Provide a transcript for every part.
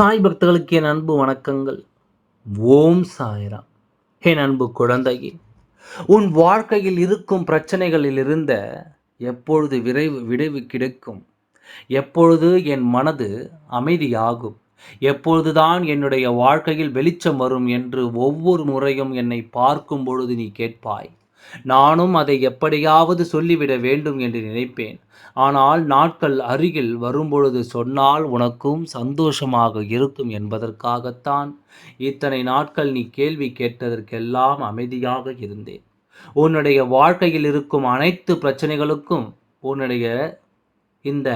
சாய் பக்தர்களுக்கு என் அன்பு வணக்கங்கள். ஓம் சாய்ராம். என் அன்பு குழந்தையே உன் வாழ்க்கையில் இருக்கும் பிரச்சனைகளில் இருந்த எப்பொழுது விரைவு விடைவு கிடைக்கும்? எப்பொழுது என் மனது அமைதியாகும்? எப்பொழுதுதான் என்னுடைய வாழ்க்கையில் வெளிச்சம் வரும் என்று ஒவ்வொரு முறையும் என்னை பார்க்கும் பொழுது நீ கேட்பாய். நானும் அதை எப்படியாவது சொல்லிவிட வேண்டும் என்று நினைப்பேன். ஆனால் நாட்கள் அருகில் வரும்பொழுது சொன்னால் உனக்கும் சந்தோஷமாக இருக்கும் என்பதற்காகத்தான் இத்தனை நாட்கள் நீ கேள்வி கேட்டதற்கெல்லாம் அமைதியாக இருந்தேன். உன்னுடைய வாழ்க்கையில் இருக்கும் அனைத்து பிரச்சனைகளுக்கும் உன்னுடைய இந்த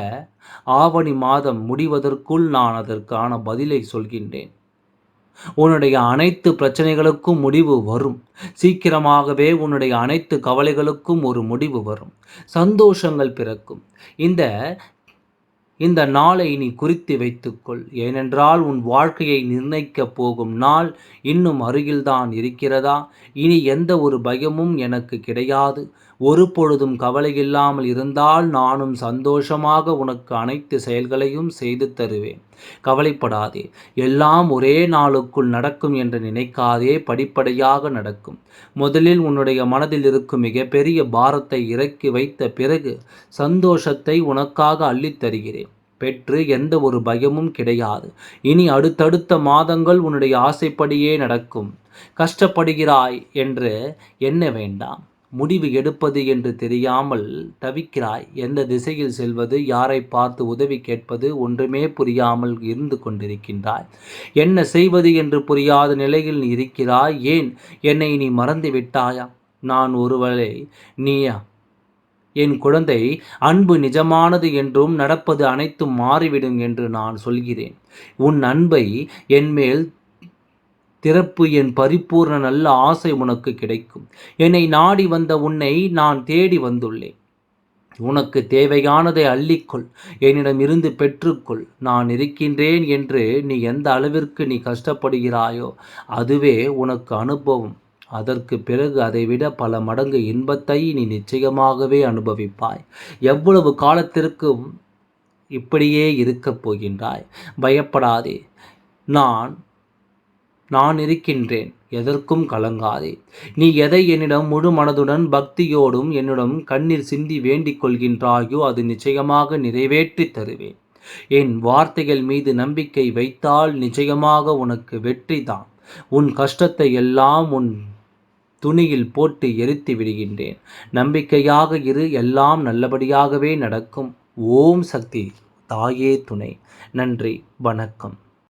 ஆவணி மாதம் முடிவதற்குள் நான் அதற்கான பதிலை சொல்கின்றேன். உன்னுடைய அனைத்து பிரச்சனைகளுக்கும் முடிவு வரும். சீக்கிரமாகவே உன்னுடைய அனைத்து கவலைகளுக்கும் ஒரு முடிவு வரும். சந்தோஷங்கள் பிறக்கும். இந்த இந்த நாளை நீ குறித்து வைத்துக்கொள். ஏனென்றால் உன் வாழ்க்கையை நிர்ணயிக்கப் போகும் நாள் இன்னும் அருகில்தான் இருக்கிறதா? இனி எந்த ஒரு பயமும் எனக்கு கிடையாது. ஒரு பொழுதும் கவலை இல்லாமல் இருந்தால் நானும் சந்தோஷமாக உனக்கு அனைத்து செயல்களையும் செய்து தருவேன். கவலைப்படாதே. எல்லாம் ஒரே நாளுக்குள் நடக்கும் என்று நினைக்காதே. படிப்படியாக நடக்கும். முதலில் உன்னுடைய மனதில் இருக்கும் மிகப்பெரிய பாரத்தை இறக்கி வைத்த பிறகு சந்தோஷத்தை உனக்காக அள்ளித் தருகிறேன். பெற்று எந்த ஒரு பயமும் கிடையாது. இனி அடுத்தடுத்த மாதங்கள் உன்னுடைய ஆசைப்படியே நடக்கும். கஷ்டப்படுகிறாய் என்று எண்ண வேண்டாம். முடிவு எடுப்பது என்று தெரியாமல் தவிக்கிறாய். எந்த திசையில் செல்வது யாரை பார்த்து உதவி கேட்பது ஒன்றுமே புரியாமல் இருந்து கொண்டிருக்கின்றாய். என்ன செய்வது என்று புரியாத நிலையில் நீ இருக்கிறாய். ஏன்? என்னை நீ மறந்து விட்டாயா நான் ஒருவரை நீயா? என் குழந்தை அன்பு நிஜமானது என்றும் நடப்பது அனைத்தும் மாறிவிடும் என்று நான் சொல்கிறேன். உன் அன்பை என்மேல் திறப்பு என் பரிபூர்ண நல்ல ஆசை உனக்கு கிடைக்கும். என்னை நாடி வந்த உன்னை நான் தேடி வந்துள்ளேன். உனக்கு தேவையானதை அள்ளிக்கொள். என்னிடம் இருந்து பெற்றுக்கொள். நான் இருக்கின்றேன் என்று நீ எந்த அளவிற்கு நீ கஷ்டப்படுகிறாயோ அதுவே உனக்கு அனுபவம். அதற்கு பிறகு அதைவிட பல மடங்கு இன்பத்தை நீ நிச்சயமாகவே அனுபவிப்பாய். எவ்வளவு காலத்திற்கும் இப்படியே இருக்கப் போகின்றாய்? பயப்படாதே. நான் நான் இருக்கின்றேன். எதற்கும் கலங்காதே. நீ எதை என்னிடம் முழு மனதுடன் பக்தியோடும் என்னிடம் கண்ணீர் சிந்தி வேண்டிக் கொள்கின்றாயோ அது நிச்சயமாக நிறைவேற்றி தருவேன். என் வார்த்தைகள் மீது நம்பிக்கை வைத்தால் நிச்சயமாக உனக்கு வெற்றி தான் உன் கஷ்டத்தை எல்லாம் உன் துணியில் போட்டு எரித்து விடுகின்றேன். நம்பிக்கையாக இரு எல்லாம் நல்லபடியாகவே நடக்கும். ஓம் சக்தி தாயே துணை. நன்றி வணக்கம்.